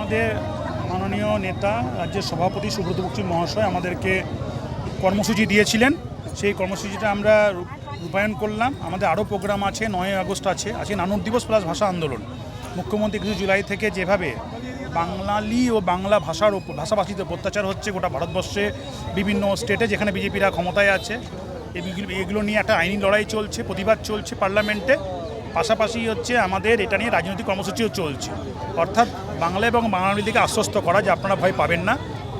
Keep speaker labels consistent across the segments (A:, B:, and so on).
A: আমাদের মাননীয় নেতা, রাজ্যের সভাপতি সুব্রত মহাশয় আমাদেরকে কর্মসূচি দিয়েছিলেন। সেই কর্মসূচিটা আমরা রূপায়ণ করলাম। আমাদের আরও প্রোগ্রাম আছে নয় আগস্ট আছে আছে নানুর দিবস প্লাস ভাষা আন্দোলন। মুখ্যমন্ত্রী কিছু জুলাই থেকে যেভাবে বাঙালি ও বাংলা ভাষার ওপর ভাষাভাষীতে অত্যাচার হচ্ছে গোটা ভারতবর্ষে, বিভিন্ন স্টেটে যেখানে বিজেপিরা ক্ষমতায় আছে, এগুলো নিয়ে একটা আইনি লড়াই চলছে, প্রতিবাদ চলছে পার্লামেন্টে পাশাপাশি হচ্ছে আমাদের এটা নিয়ে রাজনৈতিক কর্মসূচিও চলছে। অর্থাৎ বাংলা এবং বাঙালিদেরকে আশ্বস্ত করা যে আপনারা ভয় পাবেন না।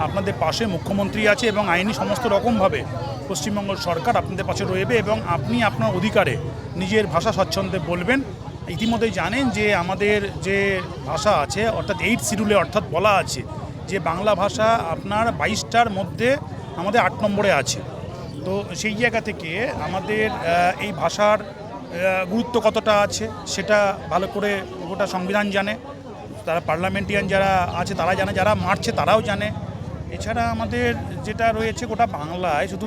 A: আপনাদের পাশে মুখ্যমন্ত্রী আছে এবং আইনি সমস্ত রকমভাবে পশ্চিমবঙ্গ সরকার আপনাদের পাশে রয়েবে এবং আপনি আপনার অধিকারে নিজের ভাষা স্বচ্ছন্দে বলবেন। ইতিমধ্যে জানেন যে আমাদের যে ভাষা আছে, অর্থাৎ এইট শিডিউলে অর্থাৎ বলা আছে যে বাংলা ভাষা আপনার বাইশটার মধ্যে আমাদের আট নম্বরে আছে। তো সেই জায়গা থেকে আমাদের এই ভাষার গুরুত্ব কতটা আছে সেটা ভালো করে গোটা সংবিধান জানে। তারা পার্লামেন্টিয়ান যারা আছে তারা জানে, যারা মারছে তারাও জানে। এছাড়া আমাদের যেটা রয়েছে গোটা বাংলায়, শুধু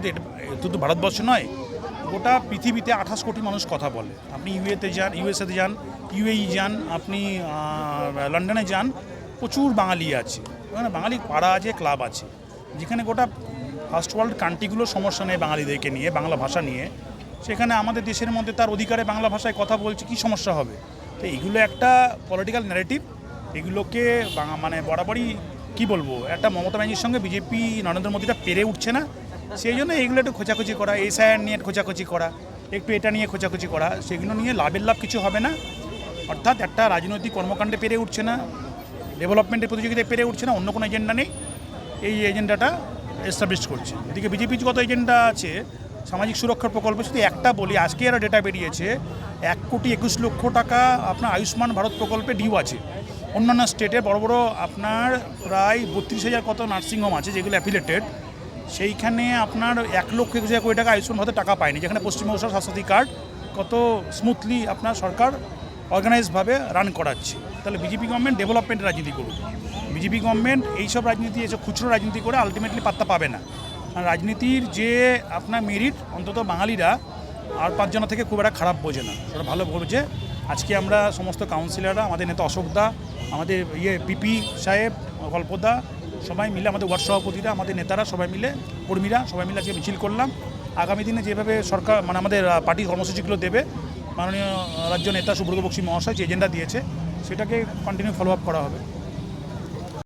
A: শুধু ভারতবর্ষ নয়, গোটা পৃথিবীতে আঠাশ কোটি মানুষ কথা বলে। আপনি ইউএতে যান ইউএসএতে যান, ইউএই যান, আপনি লন্ডনে যান, প্রচুর বাঙালি আছে। ওখানে বাঙালি পাড়া আছে, ক্লাব আছে। যেখানে গোটা ফার্স্ট ওয়ার্ল্ড কান্ট্রিগুলোর সমস্যা নেই বাঙালিদেরকে নিয়ে, বাংলা ভাষা নিয়ে সেখানে আমাদের দেশের মধ্যে তার অধিকারে বাংলা ভাষায় কথা বলছে, কি সমস্যা হবে? তো এগুলো একটা পলিটিক্যাল ন্যারেটিভ এগুলোকে মানে বরাবরই কি বলব, একটা মমতা ব্যানার্জির সঙ্গে বিজেপি নরেন্দ্র মোদীটা পেরে উঠছে না। সেই জন্য এইগুলো একটু খোঁচাখুচি করা এসআইআর নিয়ে খোঁচাখুচি করা, একটু এটা নিয়ে খোঁচাখুচি করা, সেগুলো নিয়ে লাভের লাভ কিছু হবে না। অর্থাৎ একটা রাজনৈতিক কর্মকাণ্ডে পেরে উঠছে না ডেভেলপমেন্টের প্রতিযোগিতায় পেরে উঠছে না, অন্য কোনো এজেন্ডা নেই। এই এজেন্ডাটা এস্টাবলিশ করছে। এদিকে বিজেপি কত এজেন্ডা আছে সামাজিক সুরক্ষার প্রকল্প শুধু একটা বলি, আজকে আর ডেটা বেরিয়েছে, এক কোটি একুশ লক্ষ টাকা আপনার আয়ুষ্মান ভারত প্রকল্পে ডিউ আছে। অন্যান্য স্টেটে বড় বড় আপনার প্রায় বত্রিশ হাজার কত নার্সিংহোম আছে যেগুলো অ্যাফিলেটেড সেইখানে আপনার এক লক্ষ একুশ হাজার কোটি টাকা আয়ুষ্মান ভারতের টাকা পায়নি, যেখানে পশ্চিমবঙ্গ স্বাস্থ্যসাথী কার্ড কত স্মুথলি আপনার সরকার অর্গানাইজভাবে রান করাচ্ছে। তাহলে বিজেপি গভর্নমেন্ট ডেভেলপমেন্ট রাজনীতি করুক। বিজেপি গভর্নমেন্ট এইসব রাজনীতি এসব খুচরো রাজনীতি করে আলটিমেটলি পাত্তা পাবে না। রাজনীতির যে আপনার মেরিট অন্তত বাঙালিরা আর পাঁচজনের থেকে খুব একটা খারাপ বোঝে না। ওরা ভালো বোঝে আজকে আমরা সমস্ত কাউন্সিলররা আমাদের নেতা অশোক দা আমাদের ইয়ে পিপি সাহেব গল্পদা সবাই মিলে আমাদের ওয়ার্ড সভাপতিরা আমাদের নেতারা সবাই মিলে কর্মীরা সবাই মিলে আজকে মিছিল করলাম। আগামী দিনে যেভাবে সরকার মানে আমাদের আহ, পার্টির কর্মসূচিগুলো দেবে মাননীয় রাজ্য নেতা সুব্রত বক্সী মহাশয় যে এজেন্ডা দিয়েছে সেটাকে কন্টিনিউ ফলো আপ করা হবে।